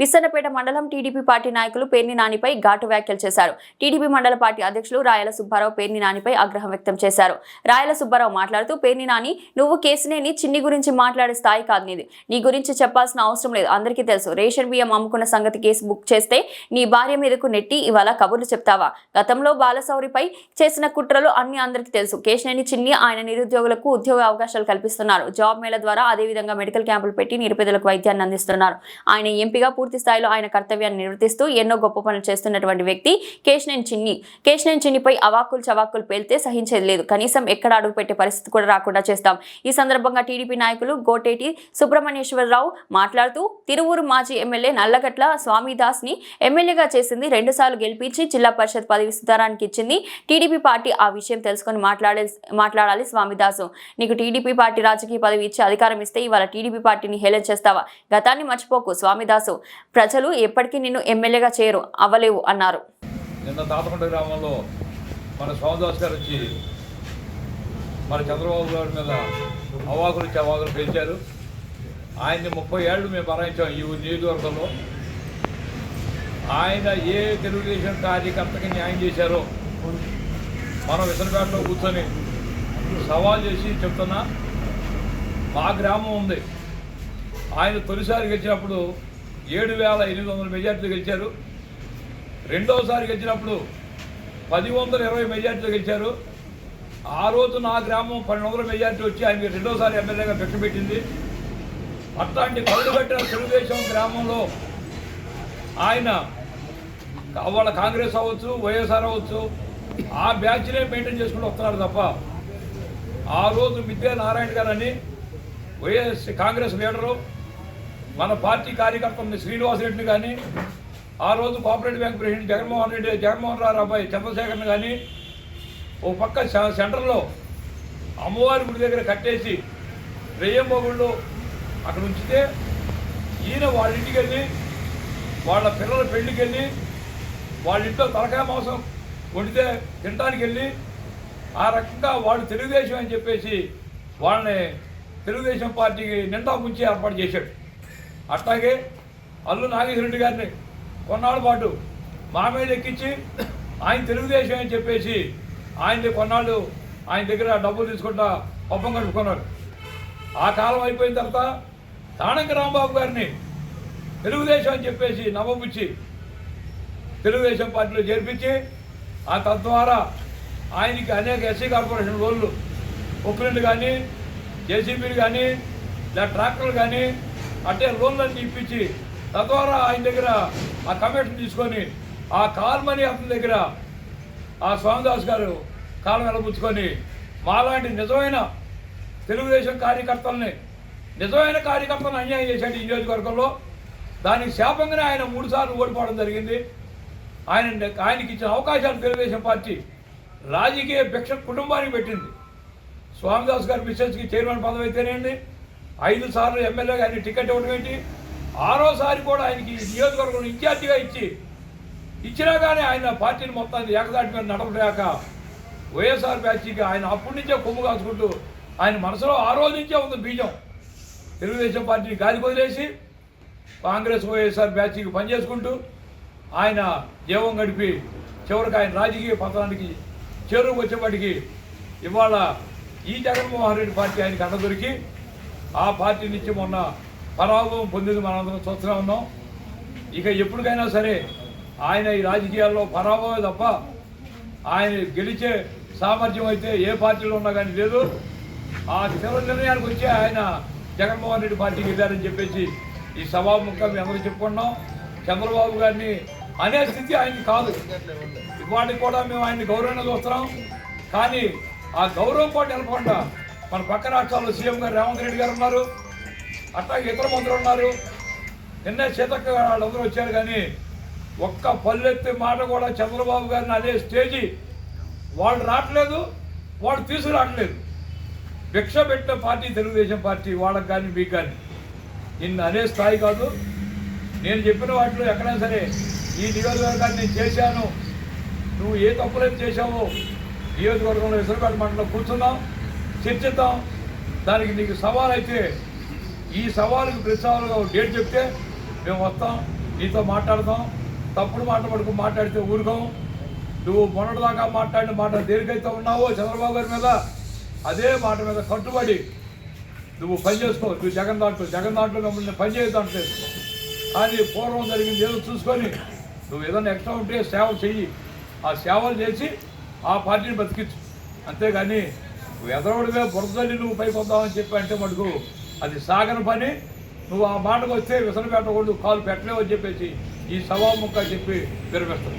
విస్తన్నపేట మండలం TDP party నాయకులు పేర్ని నానిపై ఘాటు వ్యాఖ్యలు చేశారు. టీడీపీ మండల పార్టీ అధ్యక్షులు రాయల సుబ్బారావు పేర్ని నానిపై ఆగ్రహం వ్యక్తం చేశారు. రాయల సుబ్బారావు మాట్లాడుతూ పేర్ని నాని నువ్వు కేసునేని చిన్ని గురించి మాట్లాడే స్థాయి కాదు నీది. నీ గురించి చెప్పాల్సిన అవసరం లేదు. అందరికీ తెలుసు. రేషన్ బియ్యం అమ్ముకున్న సంగతి కేసు బుక్ చేస్తే నీ భార్య మీదకు నెట్టి ఇవాళ కబుర్లు చెప్తావా? గతంలో బాలసౌరిపై చేసిన కుట్రలు అన్ని అందరికీ తెలుసు. కేశినేని చిన్ని ఆయన నిరుద్యోగులకు ఉద్యోగ అవకాశాలు కల్పిస్తున్నారు. జాబ్ మేళ ద్వారా అదేవిధంగా మెడికల్ క్యాంపులు పెట్టి నిరుపేదలకు వైద్యాన్ని అందిస్తున్నారు. ఆయన ఎంపీగా పూర్తి స్థాయిలో ఆయన కర్తవ్యాన్ని నిర్వర్తిస్తూ ఎన్నో గొప్ప పనులు చేస్తున్నటువంటి వ్యక్తి కేశనేని చిన్ని. కేశనేని చిన్నిపై అవాక్కులు చవాక్కులు పేలితే సహించేది లేదు. కనీసం ఎక్కడ అడుగు పెట్టే పరిస్థితి కూడా రాకుండా చేస్తాం. ఈ సందర్భంగా టీడీపీ నాయకులు గోటేటి సుబ్రహ్మణ్యేశ్వరరావు మాట్లాడుతూ తిరువూరు మాజీ ఎమ్మెల్యే నల్లగట్ల స్వామిదాస్ని ఎమ్మెల్యేగా చేసింది రెండుసార్లు గెలిపించి జిల్లా పరిషత్ పదవి సుతారానికి ఇచ్చింది. టీడీపీ పార్టీ ఆ విషయం తెలుసుకొని మాట్లాడే మాట్లాడాలి స్వామిదాసు. నీకు టీడీపీ పార్టీ రాజకీయ పదవి ఇచ్చి అధికారం ఇస్తే ఇవాళ టీడీపీ పార్టీని హేళన చేస్తావా? గతాన్ని మర్చిపోకు స్వామిదాసు. ప్రజలు ఎప్పటికీ నిన్ను ఎమ్మెల్యేగా చేయరు అవ్వలేవు అన్నారు. నిన్న తాతకొండ గ్రామంలో మన స్వామిదాస్ గారు వచ్చి మన చంద్రబాబు గారి మీద అవాకులు చవాకులు పెంచారు. ఆయన్ని ముప్పై ఏళ్ళు మేము భరాయించాం ఈ నియోజకవర్గంలో. ఆయన ఏ తెలుగుదేశం కార్యకర్తకి న్యాయం చేశారో మనం విసనపేటలో కూర్చొని సవాల్ చేసి చెప్తున్నా మా గ్రామం ఉంది. ఆయన తొలిసారి గెలిచినప్పుడు ఏడు వేల ఎనిమిది వందల మెజార్టీలు గెలిచారు. రెండవసారి గెలిచినప్పుడు పది వందల ఇరవై మెజార్టీలు గెలిచారు. ఆ రోజు నా గ్రామం పన్నెండు వందల మెజార్టీ వచ్చి ఆయనకి రెండోసారి ఎమ్మెల్యేగా భిక్ష పెట్టింది అట్లాంటి కళ్ళు పెట్టిన తెలుగుదేశం గ్రామంలో. ఆయన వాళ్ళ కాంగ్రెస్ అవ్వచ్చు వైఎస్ఆర్ అవ్వచ్చు ఆ బ్యాచ్నే మెయింటైన్ చేసుకుంటూ వస్తున్నారు తప్ప ఆ రోజు మిద్దే నారాయణ గారు అని వైఎస్ కాంగ్రెస్ లీడరు మన పార్టీ కార్యకర్తలని శ్రీనివాస్ రెడ్డిని కానీ ఆ రోజు cooperative bank president Jaganmohan Reddy Jaganmohan Rao అబ్బాయి చంద్రశేఖర్ని కానీ ఓ పక్క సె- సెంటర్లో అమ్మవారి గుడి దగ్గర కట్టేసి రెయ్యంబగుళ్ళు అక్కడ ఉంచితే ఈయన వాళ్ళ ఇంటికి వెళ్ళి వాళ్ళ పిల్లల పెళ్ళికి వెళ్ళి వాళ్ళ ఇంట్లో తలకాయ మాంసం వండితే తినడానికి వెళ్ళి ఆ రకంగా వాళ్ళు తెలుగుదేశం అని చెప్పేసి వాళ్ళని తెలుగుదేశం పార్టీకి నిండా ముంచి ఏర్పాటు చేశాడు. అట్లాగే అల్లు నాగేశ్వరరెడ్డి గారిని కొన్నాళ్ళ పాటు మా మీద ఎక్కించి ఆయన తెలుగుదేశం అని చెప్పేసి ఆయన కొన్నాళ్ళు ఆయన దగ్గర డబ్బులు తీసుకుంటా పప్పం కలుపుకున్నాడు ఆ కాలం అయిపోయిన తర్వాత తాణంక రాంబాబు గారిని తెలుగుదేశం అని చెప్పేసి నమ్మబుచ్చి తెలుగుదేశం పార్టీలో చేర్పించి ఆ తద్వారా ఆయనకి అనేక ఎస్సీ కార్పొరేషన్ లోన్లు ఒక్కరింటి కానీ జేసీబీలు కానీ లేదా ట్రాక్టర్లు కానీ అంటే లోన్లన్నీ ఇప్పించి తద్వారా ఆయన దగ్గర ఆ కమిషన్ తీసుకొని ఆ కాల్ మనీ అతని దగ్గర ఆ స్వామిదాస్ గారు కాలం వెళ్ళబుచ్చుకొని మాలాంటి నిజమైన తెలుగుదేశం కార్యకర్తల్ని నిజమైన కార్యకర్తలను అన్యాయం చేశాడు ఈ నియోజకవర్గంలో. దానికి శాపంగానే ఆయన మూడుసార్లు ఓడిపోవడం జరిగింది. ఆయన ఆయనకి ఇచ్చిన అవకాశాలు తెలుగుదేశం పార్టీ రాజకీయ భిక్ష కుటుంబానికి పెట్టింది. స్వామిదాస్ గారి మిస్సెస్కి చైర్మన్ పదవి అయితేనేండి ఐదు సార్లు ఎమ్మెల్యేగా ఆయన టికెట్ ఇవ్వడం ఏంటి? ఆరోసారి కూడా ఆయనకి నియోజకవర్గం ఇన్ఛార్జిగా ఇచ్చి ఇచ్చినా కానీ ఆయన పార్టీని మొత్తాన్ని ఏకదాటి మీద నడపలేక వైఎస్ఆర్ బ్యాచ్కి ఆయన అప్పటి నుంచే కొమ్ము కాచుకుంటూ ఆయన మనసులో ఆ రోజు నుంచే ఉంది బీజం. తెలుగుదేశం పార్టీని గాలి వదిలేసి కాంగ్రెస్ వైఎస్ఆర్ బ్యాచ్కి పనిచేసుకుంటూ ఆయన జీవం గడిపి చివరికి ఆయన రాజకీయ పతనానికి చేరుకు వచ్చేప్పటికి ఇవాళ ఈ జగన్మోహన్ రెడ్డి పార్టీ ఆయనకి అండ దొరికి ఆ పార్టీ నుంచి మొన్న పరాభవం పొందింది మనందరం చూస్తూనే ఉన్నాం. ఇక ఎప్పటికైనా సరే ఆయన ఈ రాజకీయాల్లో పరాభవమే తప్ప ఆయన గెలిచే సామర్థ్యం అయితే ఏ పార్టీలో ఉన్నా కానీ లేదు. ఆ చివరి నిర్ణయానికి వచ్చి ఆయన జగన్మోహన్ రెడ్డి పార్టీకి వెళ్ళారని చెప్పేసి ఈ సభాముఖంగా మేము అందరూ చెప్పుకున్నాం. చంద్రబాబు గారిని అనే స్థితి ఆయనకి కాదు. ఇవాటికి కూడా మేము ఆయన్ని గౌరవంగా చూస్తున్నాం. కానీ ఆ గౌరవం పాటు వెళ్ళకుండా మన పక్క రాష్ట్రాల్లో సీఎం గారు రేవంత్ రెడ్డి గారు ఉన్నారు. అట్లాగే ఇతర మంత్రులు ఉన్నారు. నిన్నే సీతక్క గారు వాళ్ళందరూ వచ్చారు కానీ ఒక్క పల్లెత్తి మాట కూడా చంద్రబాబు గారిని అదే స్టేజీ వాళ్ళు రావట్లేదు వాళ్ళు తీసుకురావట్లేదు. భిక్ష పెట్టిన పార్టీ తెలుగుదేశం పార్టీ వాళ్ళకి కానీ మీకు కానీ. నిన్ను అనే స్థాయి కాదు. నేను చెప్పిన వాటిలో ఎక్కడైనా సరే ఈ నియోజకవర్గాన్ని నేను చేశాను. నువ్వు ఏ తప్పులైతే చేశావో నియోజకవర్గంలో విసరపేట మండలం కూర్చున్నావు. చర్చిద్దాం. దానికి నీకు సవాల్ అయితే ఈ సవాలుకి ప్రతి సవాలుగా డేట్ చెప్తే మేము వస్తాం నీతో మాట్లాడతాం తప్పుడు మాట పడుకు మాట్లాడితే ఊరుకోం. నువ్వు మొన్నటిదాకా మాట్లాడిన మాట దేనికైతే ఉన్నావో చంద్రబాబు గారి మీద అదే మాట మీద కట్టుబడి నువ్వు పని చేసుకో. నువ్వు జగన్ దాంట్లో జగన్ దాంట్లో మిమ్మల్ని పని చేయదంటలేదు కానీ పూర్వం జరిగింది ఏదో చూసుకొని నువ్వు ఏదైనా ఎక్స్ట్రా ఉంటే సేవ చెయ్యి. ఆ సేవలు చేసి ఆ పార్టీని బతికించు. అంతేగాని నువ్వు బురదల్లి నువ్వు పైకి వద్దామని చెప్పి అంటే మటుకు అది సాగని పని. నువ్వు ఆ మాటకు వస్తే విసన పెట్టకూడదు కాలు పెట్టలేవు అని చెప్పేసి ఈ సభాముఖ చెప్పి విరమిస్తాను.